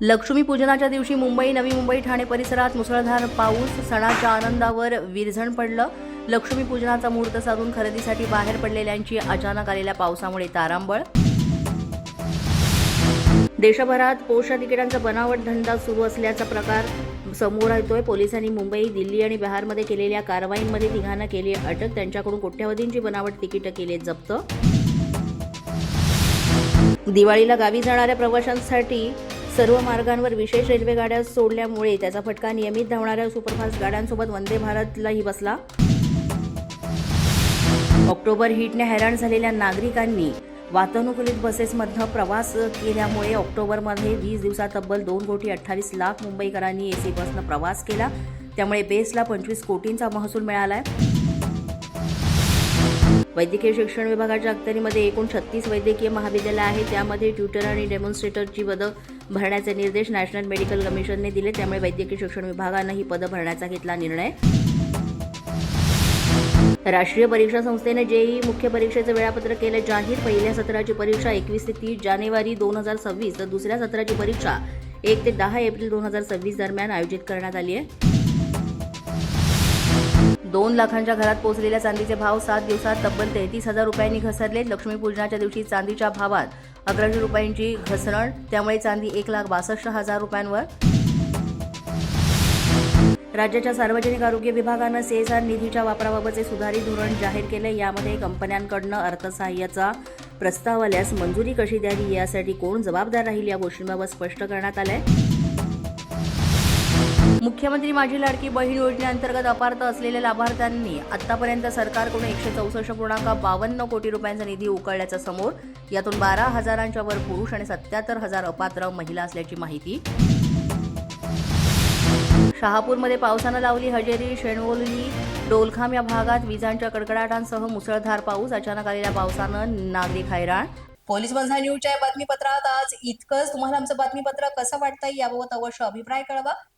लक्ष्मीपूजनाच्या दिवशी मुंबई नवी मुंबई ठाणे परिसरात मुसळधार पाऊस सणाच्या आनंदावर विरझण पडलं. लक्ष्मीपूजनाचा मुहूर्त साधून खरेदीसाठी बाहेर पडलेल्यांची अचानक आलेल्या पावसामुळे तारांबळ. देशभरात पोषा तिकिटांचा बनावट धंदा सुरू असल्याचा प्रकार समोर येतोय पोलिसांनी मुंबई दिल्ली आणि बिहारमध्ये केलेल्या कारवाईंमध्ये तिघांना केली अटक. त्यांच्याकडून कोट्यावधींची बनावट तिकिटं केले जप्त. दिवाळीला गावी जाणाऱ्या प्रवाशांसाठी सर्व मार्गांवर विशेष रेल्वे गाड्या सोडल्यामुळे त्याचा फटका नियमित धावणाऱ्या सुपरफास्ट गाड्यांसोबत वंदे भारतलाही बसला. ऑक्टोबर हिटने हैराण झालेल्या नागरिकांनी वातानुकूलित बसेसमधनं प्रवास केल्यामुळे ऑक्टोबरमध्ये वीस दिवसात तब्बल दोन कोटी अठ्ठावीस लाख मुंबईकरांनी एसी बसनं प्रवास केला. त्यामुळे बेसला पंचवीस कोटींचा महसूल मिळाला आहे वैद्यकीय शिक्षण विभागाच्या अखत्यारीमध्ये एकूण छत्तीस वैद्यकीय महाविद्यालय आहे त्यामध्ये ट्युटर आणि डेमॉन्स्ट्रेटरची पदं भरण्याचे निर्देश नॅशनल मेडिकल कमिशनने दिले. त्यामुळे वैद्यकीय शिक्षण विभागानं ही पदं भरण्याचा घेतला निर्णय. राष्ट्रीय परीक्षा संस्थेने जेई मुख्य परीक्षेचं वेळापत्रक केलं जाहीर. पहिल्या सत्राची परीक्षा एकवीस ते तीस जानेवारी दोन हजार सव्वीस. तर दुसऱ्या सत्राची परीक्षा एक ते दहा एप्रिल दोन हजार सव्वीस दरम्यान आयोजित करण्यात आली आहे. दोन लाखांच्या घरात पोहोचलेल्या चांदीचे भाव सात दिवसात तब्बल तेहतीस हजार रुपयांनी घसरले. लक्ष्मीपूजनाच्या दिवशी चांदीच्या भावात अकराशे रुपयांची घसरण. त्यामुळे चांदी एक लाख बासष्ट हजार रुपयांवर. राज्याच्या सार्वजनिक आरोग्य विभागानं सीएसआर निधीच्या वापराबाबतचे सुधारित धोरण जाहीर केले. यामध्ये कंपन्यांकडनं अर्थसहाय्याचा प्रस्ताव आल्यास मंजुरी कशी द्यावी? यासाठी कोण जबाबदार राहील? या गोष्टींबाबत स्पष्ट करण्यात आलंय. मुख्यमंत्री माझी लाडकी बहीण योजनेअंतर्गत अपार्थ असलेल्या लाभार्थ्यांनी आतापर्यंत सरकारकडून एकशे चौसष्ट पूर्णांक बावन्न कोटी रुपयांचा निधी उकळल्याचं समोर यातून बारा हजारांच्या वर पुरुष आणि सत्याहत्तर हजार अपात्र महिला असल्याची माहिती. शहापूरमध्ये पावसानं लावली हजेरी शेणवोली डोलखाम या भागात विजांच्या कडकडाटांसह मुसळधार पाऊस अचानक आलेल्या पावसानं नागरिक हैराण. पोलीस बंधा न्यूजच्या बातमीपत्रात आज इतकंच. तुम्हाला आमचं बातमीपत्र कसं वाटतंय याबाबत अवश्य अभिप्राय कळवा.